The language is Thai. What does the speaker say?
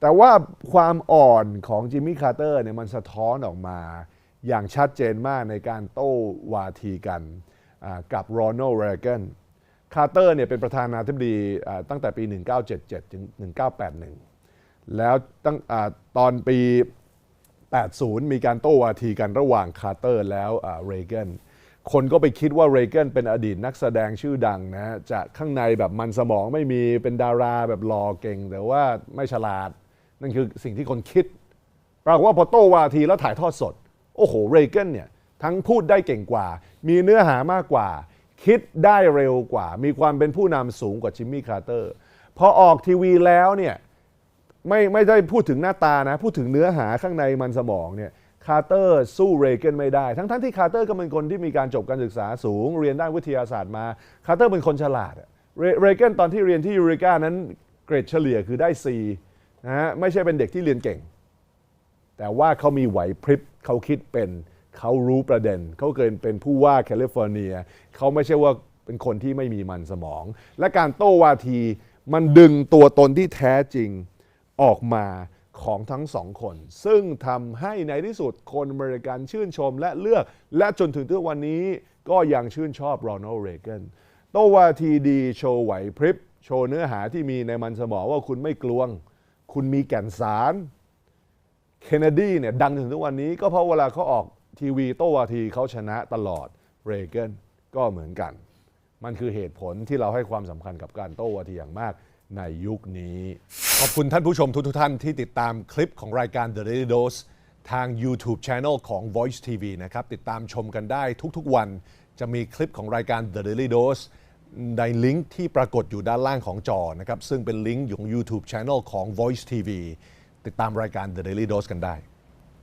แต่ว่าความอ่อนของจิมมี่คาร์เตอร์เนี่ยมันสะท้อนออกมาอย่างชัดเจนมากในการโต้วาทีกันกับโรนัลด์เรแกนคาร์เตอร์เนี่ยเป็นประธานาธิบดีตั้งแต่ปี 1977 ถึง 1981 แล้วตั้งอตอนปี 80 มีการโต้วาทีกันระหว่างคาร์เตอร์แล้วเรเกนคนก็ไปคิดว่าเรเกนเป็นอดีตนักแสดงชื่อดังนะฮะจะข้างในแบบมันสมองไม่มีเป็นดาราแบบหล่อเก่ง แต่ว่าไม่ฉลาด นั่นคือสิ่งที่คนคิด ปรากฏว่าพอโต้วาทีแล้วถ่ายทอดสด โอ้โห เรเกนเนี่ยทั้งพูดได้เก่งกว่า มีเนื้อหามากกว่า คิดได้เร็วกว่า มีความเป็นผู้นำสูงกว่าจิมมี่คาร์เตอร์พอออกทีวีแล้วเนี่ยไม่ไม่ได้พูดถึงหน้าตานะ พูดถึงเนื้อหาข้างในมันสมองเนี่ยคาร์เตอร์สู้เรเกนไม่ได้ ทั้งทั้งที่คาร์เตอร์ก็เป็นคนที่มีการจบการศึกษาสูง เรียนด้านวิทยาศาสตร์มาคาร์เตอร์เป็นคนฉลาดเรเรเกนตอนที่เรียนที่ยูริกานั้นเกรดเฉลี่ยคือได้ C นะฮะไม่ใช่เป็นเด็กที่เรียนเก่ง แต่ว่าเขามีไหวพริบเขาคิดเป็นเขารู้ประเด็น เขาเคยเป็นผู้ว่าแคลิฟอร์เนียเขาไม่ใช่ว่าเป็นคนที่ไม่มีมันสมอง และการโต้วาทีมันดึงตัวตนที่แท้จริงออกมาของทั้งสองคน ซึ่งทำให้ในที่สุดคนอเมริกันชื่นชมและเลือก และจนถึงทุกวันนี้ก็ยังชื่นชอบโรนัลด์เรเกนโต้วาทีดี โชว์ไหวพริบ โชว์เนื้อหาที่มีในมันสมองว่าคุณไม่กลวง คุณมีแก่นสารเคนเนดีเนี่ยดังถึงทุกวันนี้ก็เพราะเวลาเขาออกทีวีโต้วาทีเขาชนะตลอดเรเกนก็เหมือนกัน มันคือเหตุผลที่เราให้ความสำคัญกับการโต้วาทีอย่างมากในยุคนี้ ขอบคุณท่านผู้ชมทุกๆท่านที่ติดตามคลิปของรายการ The Daily Dose ทาง YouTube Channel ของ Voice TV นะครับ ติดตามชมกันได้ทุกๆวัน จะมีคลิปของรายการ The Daily Dose ในลิงก์ที่ปรากฏอยู่ด้านล่างของจอนะครับ ซึ่งเป็นลิงก์ของ YouTube Channel ของ Voice TV ติดตามรายการ The Daily Dose กันได้